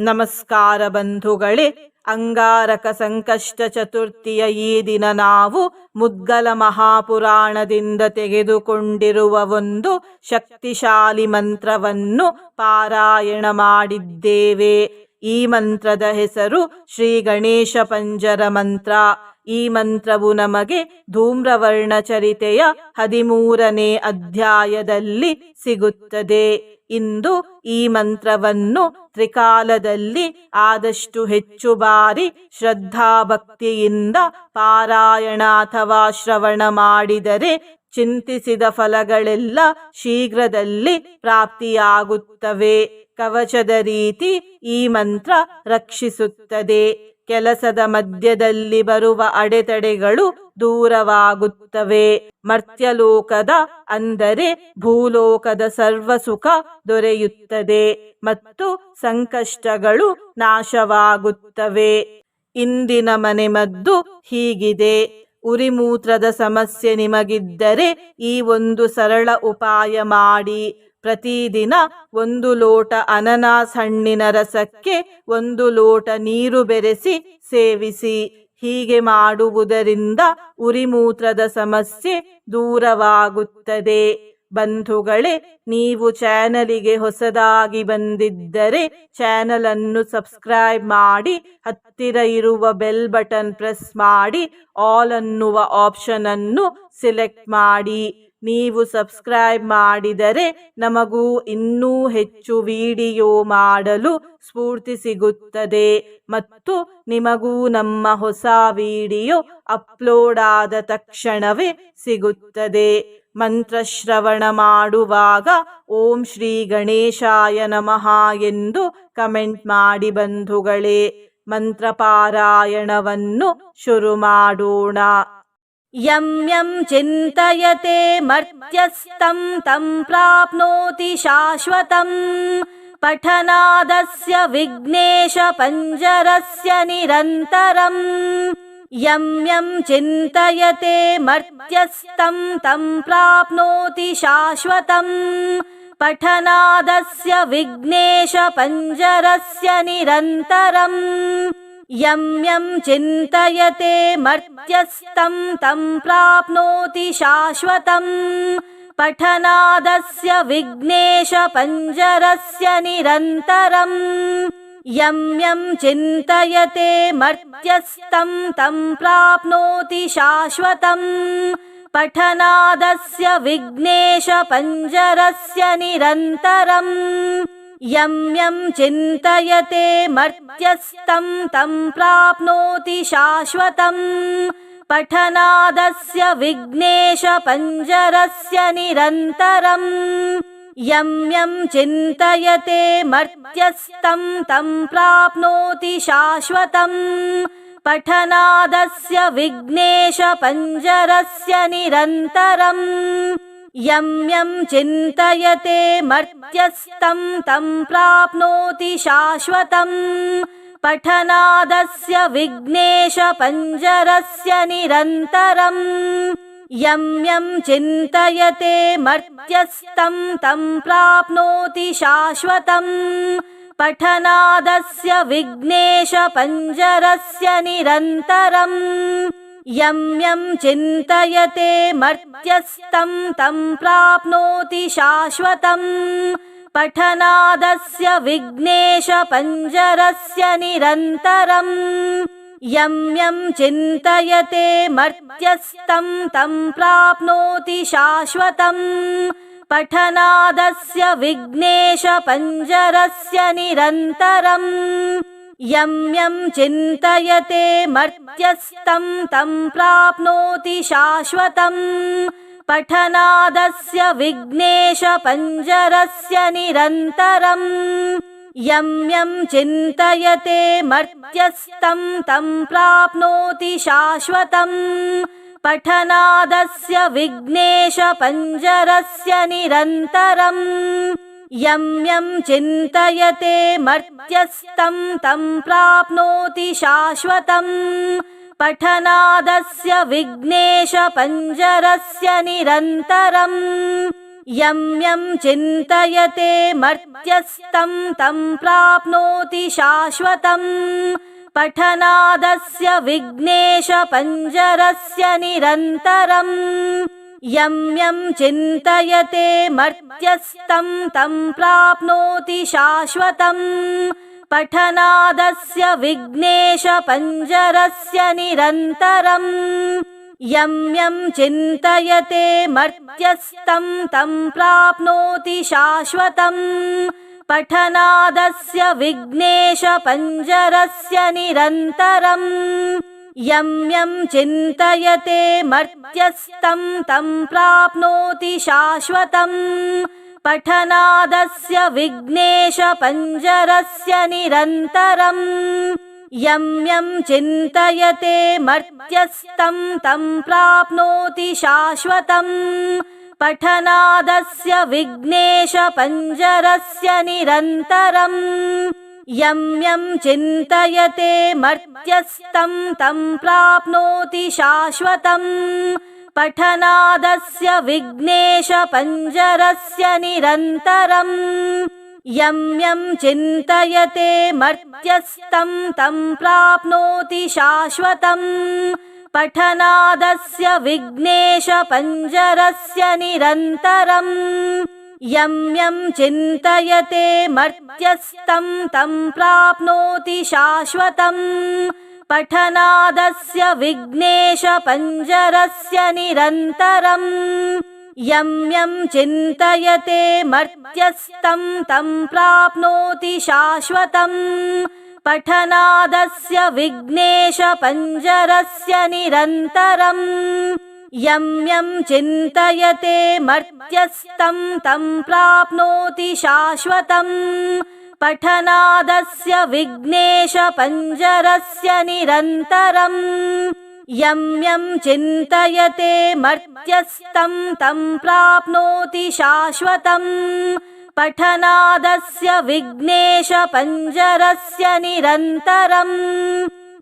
ನಮಸ್ಕಾರ ಬಂಧುಗಳೇ, ಅಂಗಾರಕ ಸಂಕಷ್ಟ ಚತುರ್ಥಿಯ ಈ ದಿನ ನಾವು ಮುದ್ಗಲ ಮಹಾಪುರಾಣದಿಂದ ತೆಗೆದುಕೊಂಡಿರುವ ಒಂದು ಶಕ್ತಿಶಾಲಿ ಮಂತ್ರವನ್ನು ಪಾರಾಯಣ ಮಾಡಿದ್ದೇವೆ. ಈ ಮಂತ್ರದ ಹೆಸರು ಶ್ರೀ ಗಣೇಶ ಪಂಜರ ಮಂತ್ರ. ಈ ಮಂತ್ರವು ನಮಗೆ ಧೂಮ್ರವರ್ಣ ಚರಿತೆಯ ಹದಿಮೂರನೇ ಅಧ್ಯಾಯದಲ್ಲಿ ಸಿಗುತ್ತದೆ. ಇಂದು ಈ ಮಂತ್ರವನ್ನು ತ್ರಿಕಾಲದಲ್ಲಿ ಆದಷ್ಟು ಹೆಚ್ಚು ಬಾರಿ ಶ್ರದ್ಧಾಭಕ್ತಿಯಿಂದ ಪಾರಾಯಣ ಅಥವಾ ಶ್ರವಣ ಮಾಡಿದರೆ ಚಿಂತಿಸಿದ ಫಲಗಳೆಲ್ಲ ಶೀಘ್ರದಲ್ಲಿ ಪ್ರಾಪ್ತಿಯಾಗುತ್ತವೆ. ಕವಚದ ರೀತಿ ಈ ಮಂತ್ರ ರಕ್ಷಿಸುತ್ತದೆ. ಕೆಲಸದ ಮಧ್ಯದಲ್ಲಿ ಬರುವ ಅಡೆತಡೆಗಳು ದೂರವಾಗುತ್ತವೆ. ಮರ್ತ್ಯಲೋಕದ ಅಂದರೆ ಭೂಲೋಕದ ಸರ್ವ ಸುಖ ದೊರೆಯುತ್ತದೆ ಮತ್ತು ಸಂಕಷ್ಟಗಳು ನಾಶವಾಗುತ್ತವೆ. ಇಂದಿನ ಮನೆಮದ್ದು ಹೀಗಿದೆ. ಉರಿಮೂತ್ರದ ಸಮಸ್ಯೆ ನಿಮಗಿದ್ದರೆ ಈ ಒಂದು ಸರಳ ಉಪಾಯ ಮಾಡಿ. ಪ್ರತಿದಿನ ಒಂದು ಲೋಟ ಅನನಾಸ್ ಹಣ್ಣಿನ ರಸಕ್ಕೆ ಒಂದು ಲೋಟ ನೀರು ಬೆರೆಸಿ ಸೇವಿಸಿ. ಹೀಗೆ ಮಾಡುವುದರಿಂದ ಉರಿಮೂತ್ರದ ಸಮಸ್ಯೆ ದೂರವಾಗುತ್ತದೆ. ಬಂಧುಗಳೇ, ನೀವು ಚಾನಲಿಗೆ ಹೊಸದಾಗಿ ಬಂದಿದ್ದರೆ ಚಾನಲ್ ಅನ್ನು ಸಬ್ಸ್ಕ್ರೈಬ್ ಮಾಡಿ, ಹತ್ತಿರ ಇರುವ ಬೆಲ್ ಬಟನ್ ಪ್ರೆಸ್ ಮಾಡಿ, ಆಲ್ ಅನ್ನುವ ಆಪ್ಷನ್ ಅನ್ನು ಸೆಲೆಕ್ಟ್ ಮಾಡಿ. ನೀವು ಸಬ್ಸ್ಕ್ರೈಬ್ ಮಾಡಿದರೆ ನಮಗೂ ಇನ್ನೂ ಹೆಚ್ಚು ವಿಡಿಯೋ ಮಾಡಲು ಸ್ಫೂರ್ತಿ ಸಿಗುತ್ತದೆ. ಮತ್ತು ನಿಮಗೂ ನಮ್ಮ ಹೊಸ ವಿಡಿಯೋ ಅಪ್ಲೋಡ್ ಆದ ತಕ್ಷಣವೇ ಸಿಗುತ್ತದೆ. ಮಂತ್ರಶ್ರವಣ ಮಾಡುವಾಗ ಓಂ ಶ್ರೀ ಗಣೇಶಾಯ ನಮಃ ಎಂದು ಕಮೆಂಟ್ ಮಾಡಿ ಬಂಧುಗಳೇ. ಮಂತ್ರಪಾರಾಯಣವನ್ನು ಶುರು ಮಾಡೋಣ. यं यं चिन्तयते मर्त्यस्तं तं प्राप्नोति शाश्वतम्। पठनादस्य विघ्नेशपञ्जरस्य निरन्तरम्। यं यं चिन्तयते मर्त्यस्तं तं प्राप्नोति शाश्वतम्। पठनादस्य विघ्नेशपञ्जरस्य निरन्तरम् यं यं चिन्तयते मर्त्यस्तं तं प्राप्नोति शाश्वतम्। पठनादस्य विघ्नेशपञ्जरस्य निरन्तरम्। यं यं चिन्तयते मर्त्यस्तं तं प्राप्नोति शाश्वतम्। पठनादस्य विघ्नेशपञ्जरस्य निरन्तरम् यं यं चिन्तयते मर्त्यस्तं तं प्राप्नोति शाश्वतम्। पठनादस्य विघ्नेशपञ्जरस्य निरन्तरम्। यं यं चिन्तयते मर्त्यस्तं तं प्राप्नोति शाश्वतम्। पठनादस्य विघ्नेशपञ्जरस्य निरन्तरम् यं यं चिन्तयते मर्त्यस्तं तं प्राप्नोति शाश्वतम्। पठनादस्य विघ्नेशपञ्जरस्य निरन्तरम्। यं यं चिन्तयते मर्त्यस्तं तं प्राप्नोति शाश्वतम्। पठनादस्य विघ्नेशपञ्जरस्य निरन्तरम् यं यं चिन्तयते मर्त्यस्तं तं प्राप्नोति शाश्वतम्। पठनादस्य विघ्नेशपञ्जरस्य निरन्तरम्। यं यं चिन्तयते मर्त्यस्तं तं प्राप्नोति शाश्वतम्। पठनादस्य विघ्नेशपञ्जरस्य निरन्तरम् यं यं चिन्तयते मर्त्यस्तं तं प्राप्नोति शाश्वतम्। पठनादस्य विघ्नेशपञ्जरस्य निरन्तरम्। यं यं चिन्तयते मर्त्यस्तं तं प्राप्नोति शाश्वतम्। पठनादस्य विघ्नेशपञ्जरस्य निरन्तरम् यं यं चिन्तयते मर्त्यस्तं तं प्राप्नोति शाश्वतम् पठनादस्य विघ्नेशपञ्जरस्य निरन्तरम् यं यं चिन्तयते मर्त्यस्तं तं प्राप्नोति शाश्वतम् पठनादस्य विघ्नेशपञ्जरस्य निरन्तरम् यं यं चिन्तयते मर्त्यस्तं तं प्राप्नोति शाश्वतम् पठनादस्य विघ्नेशपञ्जरस्य निरन्तरम् यं यं चिन्तयते मर्त्यस्तं तं प्राप्नोति शाश्वतम् पठनादस्य विघ्नेशपञ्जरस्य निरन्तरम् यं यं चिन्तयते मर्त्यस्तं तं प्राप्नोति शाश्वतम्। पठनादस्य विघ्नेशपञ्जरस्य निरन्तरम्। यं यं चिन्तयते मर्त्यस्तं तं प्राप्नोति शाश्वतम्। पठनादस्य विघ्नेशपञ्जरस्य निरन्तरम् यं यं चिन्तयते मर्त्यस्तं तं प्राप्नोति शाश्वतम्। पठनादस्य विघ्नेशपञ्जरस्य निरन्तरम्। यं यं चिन्तयते मर्त्यस्तं तं प्राप्नोति शाश्वतम्। पठनादस्य विघ्नेशपञ्जरस्य निरन्तरम् यं यं चिन्तयते मर्त्यस्तं तं प्राप्नोति शाश्वतम् पठनादस्य विघ्नेशपञ्जरस्य निरन्तरम् यं यं चिन्तयते मर्त्यस्तं तं प्राप्नोति शाश्वतम् पठनादस्य विघ्नेशपञ्जरस्य निरन्तरम् यं यं चिन्तयते मर्त्यस्तं तं प्राप्नोति शाश्वतम् पठनादस्य विघ्नेशपञ्जरस्य निरन्तरम् यं यं चिन्तयते मर्त्यस्तं तं प्राप्नोति शाश्वतम् पठनादस्य विघ्नेशपञ्जरस्य निरन्तरम्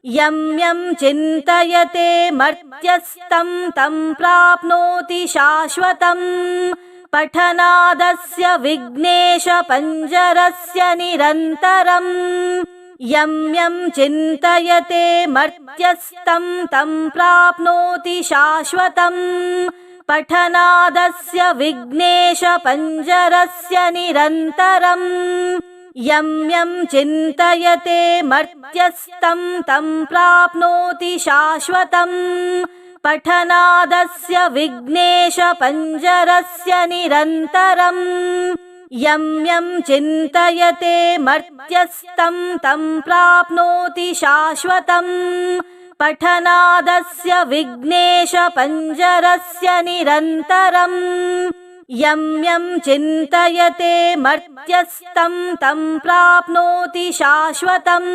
यं यं चिन्तयते मर्त्यस्तं तं प्राप्नोति शाश्वतम्। पठनादस्य विघ्नेशपञ्जरस्य निरन्तरम्। यं यं चिन्तयते मर्त्यस्तं तं प्राप्नोति शाश्वतम्। पठनादस्य विघ्नेशपञ्जरस्य निरन्तरम् यं यं चिन्तयते मर्त्यस्तं तं प्राप्नोति शाश्वतम्। पठनादस्य विघ्नेशपञ्जरस्य निरन्तरम्। यं यं चिन्तयते मर्त्यस्तं तं प्राप्नोति शाश्वतम्। पठनादस्य विघ्नेशपञ्जरस्य निरन्तरम् यं यं चिन्तयते मर्त्यस्तं तं प्राप्नोति शाश्वतम्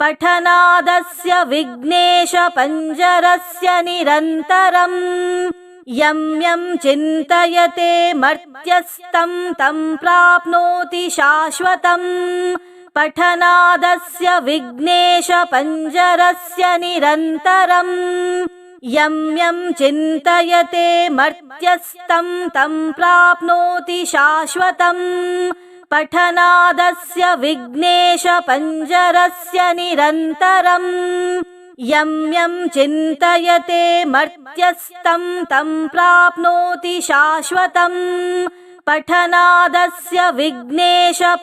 पठनादस्य विघ्नेशपञ्जरस्य निरन्तरम् यं यं चिन्तयते मर्त्यस्तं तं प्राप्नोति शाश्वतम् पठनादस्य विघ्नेशपञ्जरस्य निरन्तरम् यं यं चिन्तयते मर्त्यस्तं तं प्राप्नोति शाश्वतम् पठनादस्य विघ्नेशपञ्जरस्य निरन्तरम् यं यं चिन्तयते मर्त्यस्तं तं प्राप्नोति शाश्वतम् पठनादस्य विघ्नेशपञ्जरस्य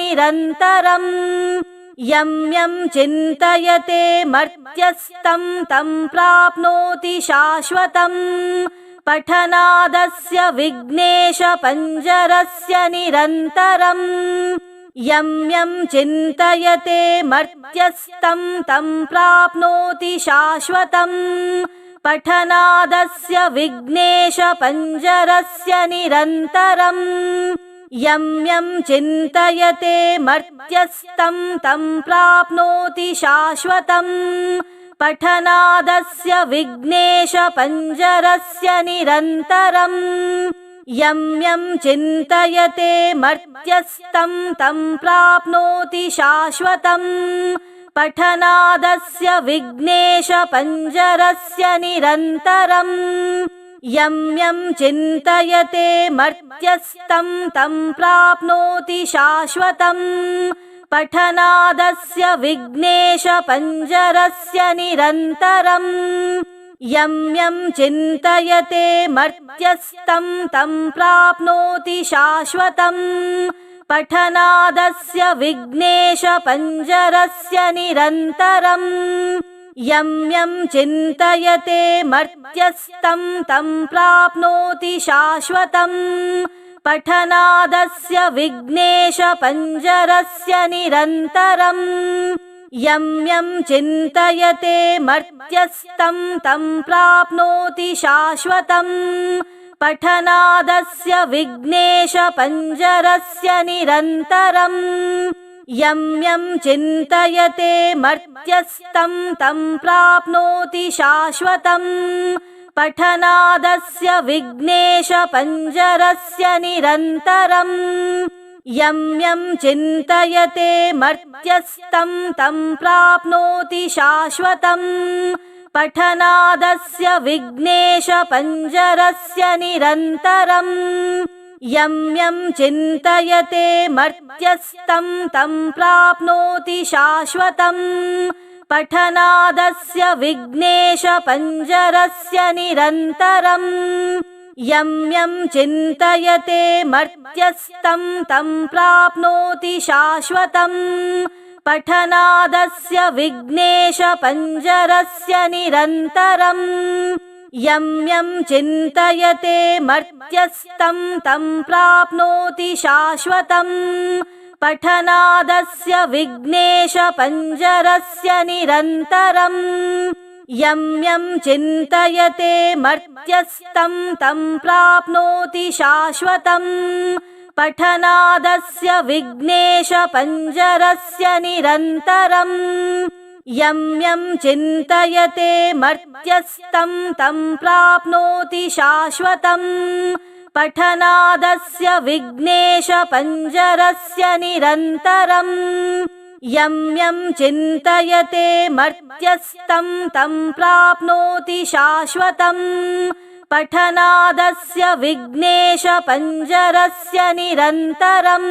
निरन्तरम् यं यं चिन्तयते मर्त्यस्तं तं प्राप्नोति शाश्वतम्। पठनादस्य विघ्नेशपञ्जरस्य निरन्तरम्। यं यं चिन्तयते मर्त्यस्तं तं प्राप्नोति शाश्वतम्। पठनादस्य विघ्नेशपञ्जरस्य निरन्तरम् यं यं चिन्तयते मर्त्यस्तं तं प्राप्नोति शाश्वतम्। पठनादस्य विघ्नेशपञ्जरस्य निरन्तरम्। यं यं चिन्तयते मर्त्यस्तं तं प्राप्नोति शाश्वतम्। पठनादस्य विघ्नेशपञ्जरस्य निरन्तरम् यं यं चिन्तयते मर्त्यस्तं तं प्राप्नोति शाश्वतम्। पठनादस्य विघ्नेशपञ्जरस्य निरन्तरम्। यं यं चिन्तयते मर्त्यस्तं तं प्राप्नोति शाश्वतम्। पठनादस्य विघ्नेशपञ्जरस्य निरन्तरम् यं यं चिन्तयते मर्त्यस्तं तं प्राप्नोति शाश्वतम् पठनादस्य विघ्नेशपञ्जरस्य निरन्तरम् यं यं चिन्तयते मर्त्यस्तं तं प्राप्नोति शाश्वतम् पठनादस्य विघ्नेशपञ्जरस्य निरन्तरम् यं यं चिन्तयते मर्त्यस्तं तं प्राप्नोति शाश्वतम्। पठनादस्य विघ्नेशपञ्जरस्य निरन्तरम्। यं यं चिन्तयते मर्त्यस्तं तं प्राप्नोति शाश्वतम्। पठनादस्य विघ्नेशपञ्जरस्य निरन्तरम् यं यं चिन्तयते मर्त्यस्तं तं प्राप्नोति शाश्वतम्। पठनादस्य विघ्नेशपञ्जरस्य निरन्तरम्। यं यं चिन्तयते मर्त्यस्तं तं प्राप्नोति शाश्वतम्। पठनादस्य विघ्नेशपञ्जरस्य निरन्तरम् यं यं चिन्तयते मर्त्यस्तं तं प्राप्नोति शाश्वतम्। पठनादस्य विघ्नेशपञ्जरस्य निरन्तरम्। यं यं चिन्तयते मर्त्यस्तं तं प्राप्नोति शाश्वतम्। पठनादस्य विघ्नेशपञ्जरस्य निरन्तरम् यं यं चिन्तयते मर्त्यस्तं तं प्राप्नोति शाश्वतम् पठनादस्य विघ्नेशपञ्जरस्य निरन्तरम् यं यं चिन्तयते मर्त्यस्तं तं प्राप्नोति शाश्वतम् पठनादस्य विघ्नेशपञ्जरस्य निरन्तरम्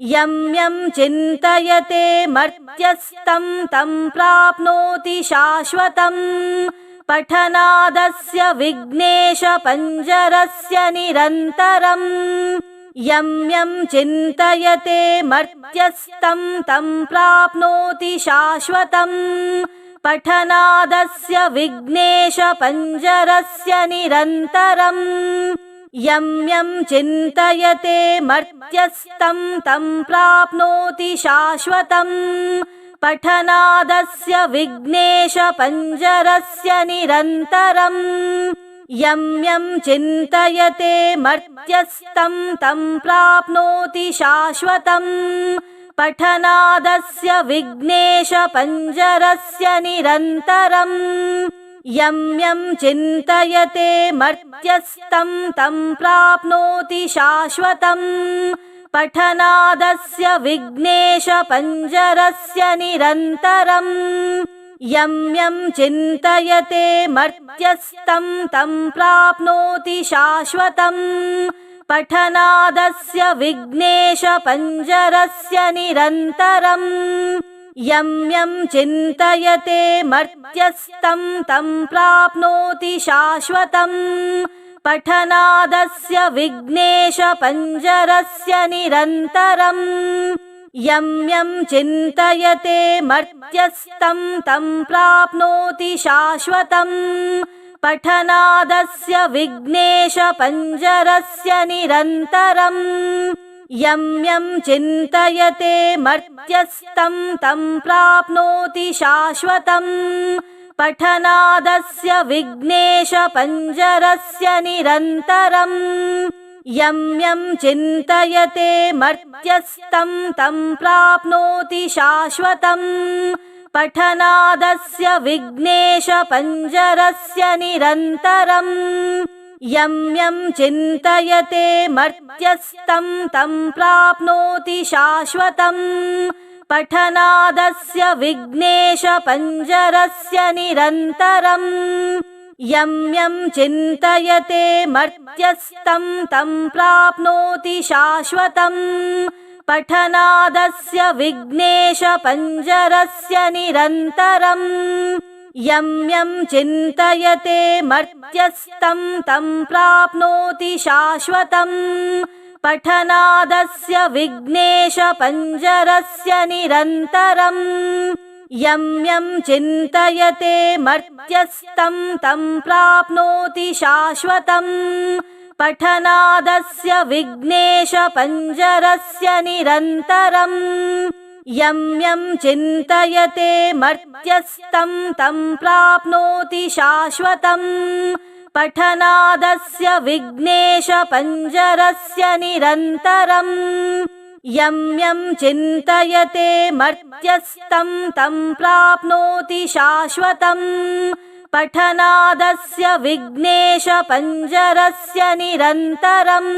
यं यं चिन्तयते मर्त्यस्तं तं प्राप्नोति शाश्वतम्। पठनादस्य विघ्नेशपञ्जरस्य निरन्तरम्। यं यं चिन्तयते मर्त्यस्तं तं प्राप्नोति शाश्वतम्। पठनादस्य विघ्नेशपञ्जरस्य निरन्तरम् यं यं चिन्तयते मर्त्यस्तं तं प्राप्नोति शाश्वतम्। पठनादस्य विघ्नेशपञ्जरस्य निरन्तरम्। यं यं चिन्तयते मर्त्यस्तं तं प्राप्नोति शाश्वतम्। पठनादस्य विघ्नेशपञ्जरस्य निरन्तरम् यं यं चिन्तयते मर्त्यस्तं तं प्राप्नोति शाश्वतम्। पठनादस्य विघ्नेशपञ्जरस्य निरन्तरम्। यं यं चिन्तयते मर्त्यस्तं तं प्राप्नोति शाश्वतम्। पठनादस्य विघ्नेशपञ्जरस्य निरन्तरम् यं यं चिन्तयते मर्त्यस्तं तं प्राप्नोति शाश्वतम् पठनादस्य विघ्नेशपञ्जरस्य निरन्तरम् यं यं चिन्तयते मर्त्यस्तं तं प्राप्नोति शाश्वतम् पठनादस्य विघ्नेशपञ्जरस्य निरन्तरम् यं यं चिन्तयते मर्त्यस्तं तं प्राप्नोति शाश्वतम्। पठनादस्य विघ्नेशपञ्जरस्य निरन्तरम्। यं यं चिन्तयते मर्त्यस्तं तं प्राप्नोति शाश्वतम्। पठनादस्य विघ्नेशपञ्जरस्य निरन्तरम् यं यं चिन्तयते मर्त्यस्तं तं प्राप्नोति शाश्वतम्। पठनादस्य विघ्नेशपञ्जरस्य निरन्तरम्। यं यं चिन्तयते मर्त्यस्तं तं प्राप्नोति शाश्वतम्। पठनादस्य विघ्नेशपञ्जरस्य निरन्तरम् यं यं चिन्तयते मर्त्यस्तं तं प्राप्नोति शाश्वतम्। पठनादस्य विघ्नेशपञ्जरस्य निरन्तरम्। यं यं चिन्तयते मर्त्यस्तं तं प्राप्नोति शाश्वतम्। पठनादस्य विघ्नेशपञ्जरस्य निरन्तरम् यं यं चिन्तयते मर्त्यस्तं तं प्राप्नोति शाश्वतम् पठनादस्य विघ्नेशपञ्जरस्य निरन्तरम् यं यं चिन्तयते मर्त्यस्तं तं प्राप्नोति शाश्वतम् पठनादस्य विघ्नेशपञ्जरस्य निरन्तरम्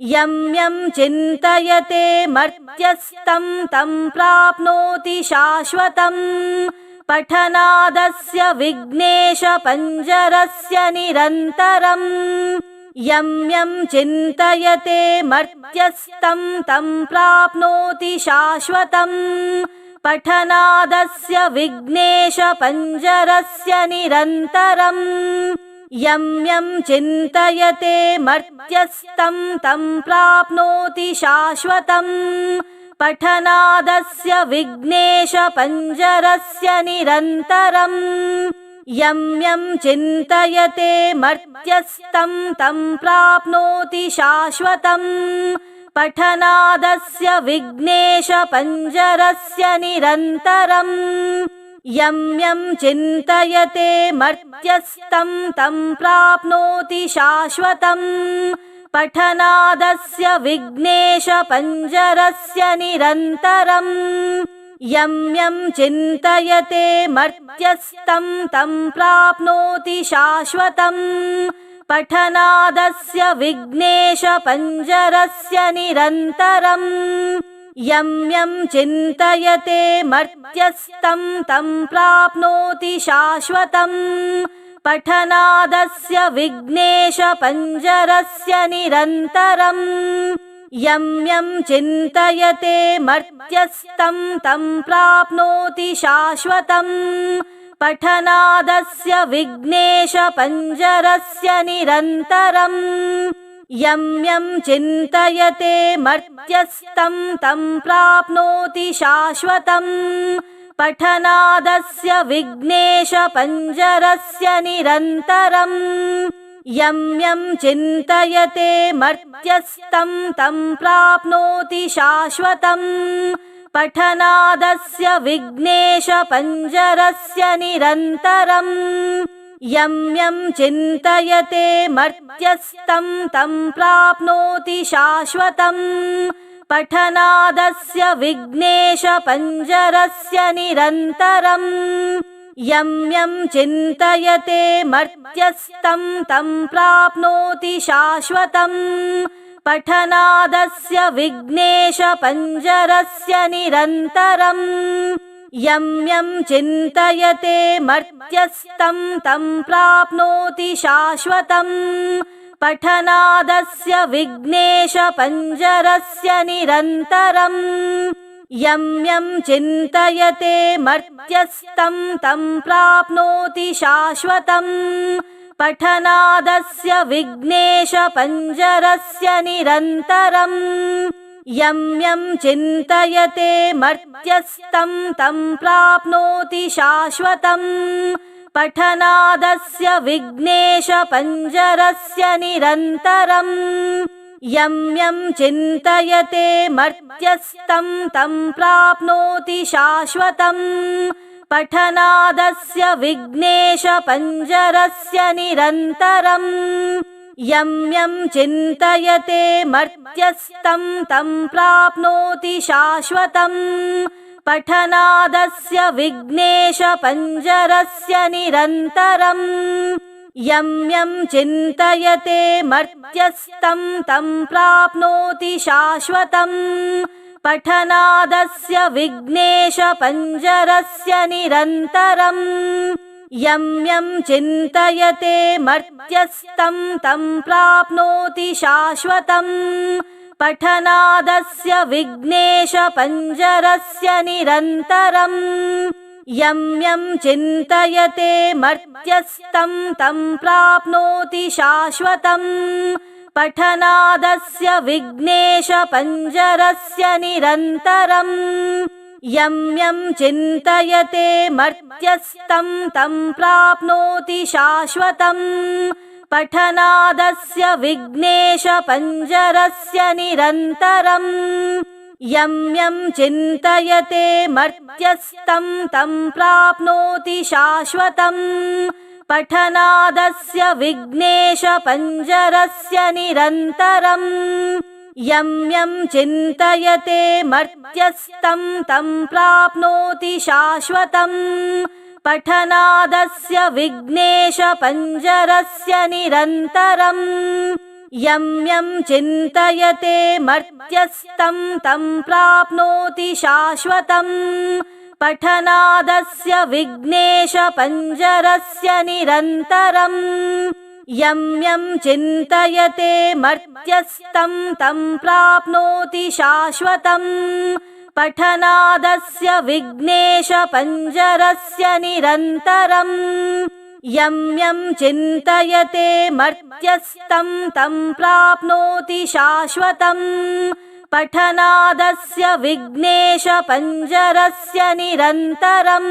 यं यं चिन्तयते मर्त्यस्तं तं प्राप्नोति शाश्वतम्। पठनादस्य विघ्नेशपञ्जरस्य निरन्तरम्। यं यं चिन्तयते मर्त्यस्तं तं प्राप्नोति शाश्वतम्। पठनादस्य विघ्नेशपञ्जरस्य निरन्तरम् यं यं चिन्तयते मर्त्यस्तं तं प्राप्नोति शाश्वतम्। पठनादस्य विघ्नेशपञ्जरस्य निरन्तरम्। यं यं चिन्तयते मर्त्यस्तं तं प्राप्नोति शाश्वतम्। पठनादस्य विघ्नेशपञ्जरस्य निरन्तरम् यं यं चिन्तयते मर्त्यस्तं तं प्राप्नोति शाश्वतम्। पठनादस्य विघ्नेशपञ्जरस्य निरन्तरम्। यं यं चिन्तयते मर्त्यस्तं तं प्राप्नोति शाश्वतम्। पठनादस्य विघ्नेशपञ्जरस्य निरन्तरम् यं यं चिन्तयते मर्त्यस्तं तं प्राप्नोति शाश्वतम्। पठनादस्य विघ्नेशपञ्जरस्य निरन्तरम्। यं यं चिन्तयते मर्त्यस्तं तं प्राप्नोति शाश्वतम्। पठनादस्य विघ्नेशपञ्जरस्य निरन्तरम् यं यं चिन्तयते मर्त्यस्तं तं प्राप्नोति शाश्वतम्। पठनादस्य विघ्नेशपञ्जरस्य निरन्तरम्। यं यं चिन्तयते मर्त्यस्तं तं प्राप्नोति शाश्वतम्। पठनादस्य विघ्नेशपञ्जरस्य निरन्तरम् यं यं चिन्तयते मर्त्यस्तं तं प्राप्नोति शाश्वतम्। पठनादस्य विघ्नेशपञ्जरस्य निरन्तरम्। यं यं चिन्तयते मर्त्यस्तं तं प्राप्नोति शाश्वतम्। पठनादस्य विघ्नेशपञ्जरस्य निरन्तरम् यं यं चिन्तयते मर्त्यस्तं तं प्राप्नोति शाश्वतम्। पठनादस्य विघ्नेशपञ्जरस्य निरन्तरम्। यं यं चिन्तयते मर्त्यस्तं तं प्राप्नोति शाश्वतम्। पठनादस्य विघ्नेशपञ्जरस्य निरन्तरम् यं यं चिन्तयते मर्त्यस्तं तं प्राप्नोति शाश्वतम् पठनादस्य विघ्नेशपञ्जरस्य निरन्तरम् यं यं चिन्तयते मर्त्यस्तं तं प्राप्नोति शाश्वतम् पठनादस्य विघ्नेशपञ्जरस्य निरन्तरम् यं यं चिन्तयते मर्त्यस्तं तं प्राप्नोति शाश्वतम् पठनादस्य विघ्नेशपञ्जरस्य निरन्तरम् यं यं चिन्तयते मर्त्यस्तं तं प्राप्नोति शाश्वतम् पठनादस्य विघ्नेशपञ्जरस्य निरन्तरम् यं यं चिन्तयते मर्त्यस्तं तं प्राप्नोति शाश्वतम्। पठनादस्य विघ्नेशपञ्जरस्य निरन्तरम्। यं यं चिन्तयते मर्त्यस्तं तं प्राप्नोति शाश्वतम्। पठनादस्य विघ्नेशपञ्जरस्य निरन्तरम् यं यं चिन्तयते मर्त्यस्तं तं प्राप्नोति शाश्वतम्। पठनादस्य विघ्नेशपञ्जरस्य निरन्तरम्। यं यं चिन्तयते मर्त्यस्तं तं प्राप्नोति शाश्वतम्। पठनादस्य विघ्नेशपञ्जरस्य निरन्तरम् यं यं चिन्तयते मर्त्यस्तं तं प्राप्नोति शाश्वतम्। पठनादस्य विघ्नेशपञ्जरस्य निरन्तरम्। यं यं चिन्तयते मर्त्यस्तं तं प्राप्नोति शाश्वतम्। पठनादस्य विघ्नेशपञ्जरस्य निरन्तरम् यं यं चिन्तयते मर्त्यस्तं तं प्राप्नोति शाश्वतम् पठनादस्य विघ्नेशपञ्जरस्य निरन्तरम् यं यं चिन्तयते मर्त्यस्तं तं प्राप्नोति शाश्वतम् पठनादस्य विघ्नेशपञ्जरस्य निरन्तरम्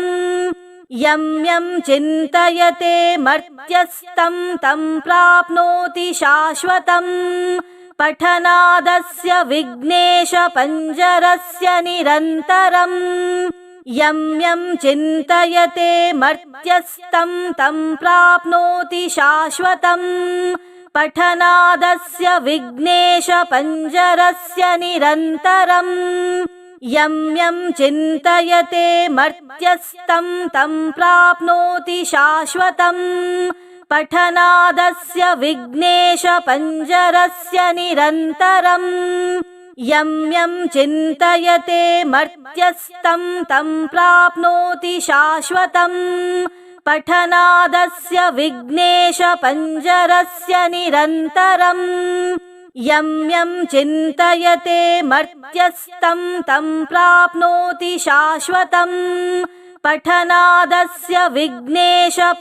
यं यं चिन्तयते मर्त्यस्तं तं प्राप्नोति शाश्वतम्। पठनादस्य विघ्नेशपञ्जरस्य निरन्तरम्। यं यं चिन्तयते मर्त्यस्तं तं प्राप्नोति शाश्वतम्। पठनादस्य विघ्नेशपञ्जरस्य निरन्तरम् यं यं चिन्तयते मर्त्यस्तं तं प्राप्नोति शाश्वतम्। पठनादस्य विघ्नेशपञ्जरस्य निरन्तरम्। यं यं चिन्तयते मर्त्यस्तं तं प्राप्नोति शाश्वतम्। पठनादस्य विघ्नेशपञ्जरस्य निरन्तरम् यं यं चिन्तयते मर्त्यस्तं तं प्राप्नोति शाश्वतम् पठनादस्य विघ्नेशपञ्जरस्य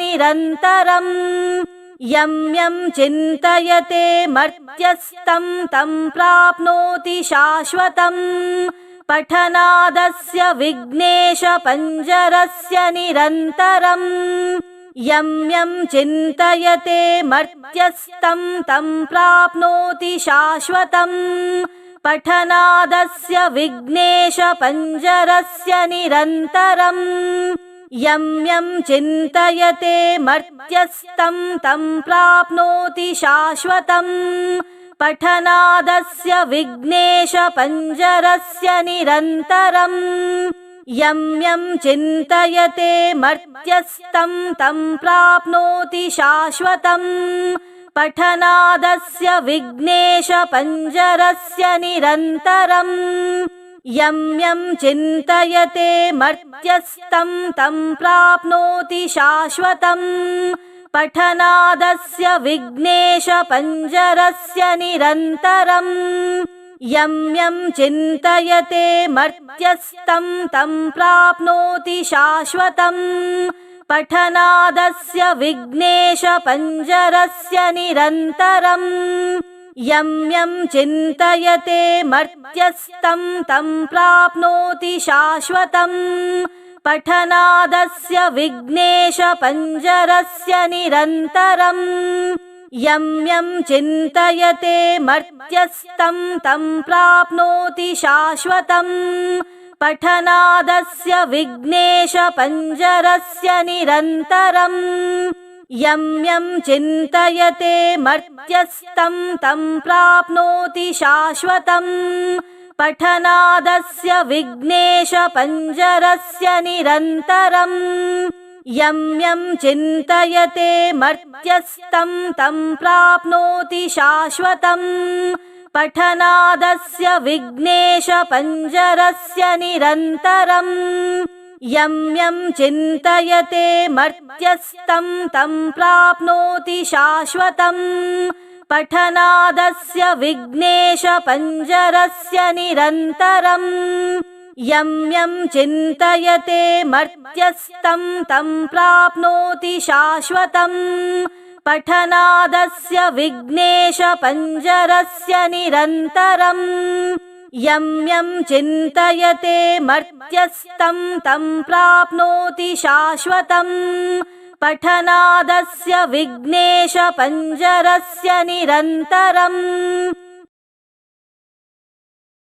निरन्तरम् यं यं चिन्तयते मर्त्यस्तं तं प्राप्नोति शाश्वतम् पठनादस्य विघ्नेशपञ्जरस्य निरन्तरम् यं यं चिन्तयते मर्त्यस्तं तं प्राप्नोति शाश्वतम् पठनादस्य विघ्नेशपञ्जरस्य निरन्तरम् यं यं चिन्तयते मर्त्यस्तं तं प्राप्नोति शाश्वतम् पठनादस्य विघ्नेशपञ्जरस्य निरन्तरम् यं यं चिन्तयते मर्त्यस्तं तं प्राप्नोति शाश्वतम् पठनादस्य विघ्नेशपञ्जरस्य निरन्तरम् यं यं चिन्तयते मर्त्यस्तं तं प्राप्नोति शाश्वतम् पठनादस्य विघ्नेशपञ्जरस्य निरन्तरम् यं यं चिन्तयते मर्त्यस्तं तं प्राप्नोति शाश्वतम्। पठनादस्य विघ्नेशपञ्जरस्य निरन्तरम्। यं यं चिन्तयते मर्त्यस्तं तं प्राप्नोति शाश्वतम्। पठनादस्य विघ्नेशपञ्जरस्य निरन्तरम् यं यं चिन्तयते मर्त्यस्तं तं प्राप्नोति शाश्वतम्। पठनादस्य विघ्नेशपञ्जरस्य निरन्तरम्। यं यं चिन्तयते मर्त्यस्तं तं प्राप्नोति शाश्वतम्। पठनादस्य विघ्नेशपञ्जरस्य निरन्तरम् यं यं चिन्तयते मर्त्यस्तं तं प्राप्नोति शाश्वतम् पठनादस्य विघ्नेशपञ्जरस्य निरन्तरम् यं यं चिन्तयते मर्त्यस्तं तं प्राप्नोति शाश्वतम् पठनादस्य विघ्नेशपञ्जरस्य निरन्तरम् यं यं चिन्तयते मर्त्यस्तं तं प्राप्नोति शाश्वतम् पठनादस्य विघ्नेशपञ्जरस्य निरन्तरम् यं यं चिन्तयते मर्त्यस्तं तं प्राप्नोति शाश्वतम् पठनादस्य विघ्नेशपञ्जरस्य निरन्तरम्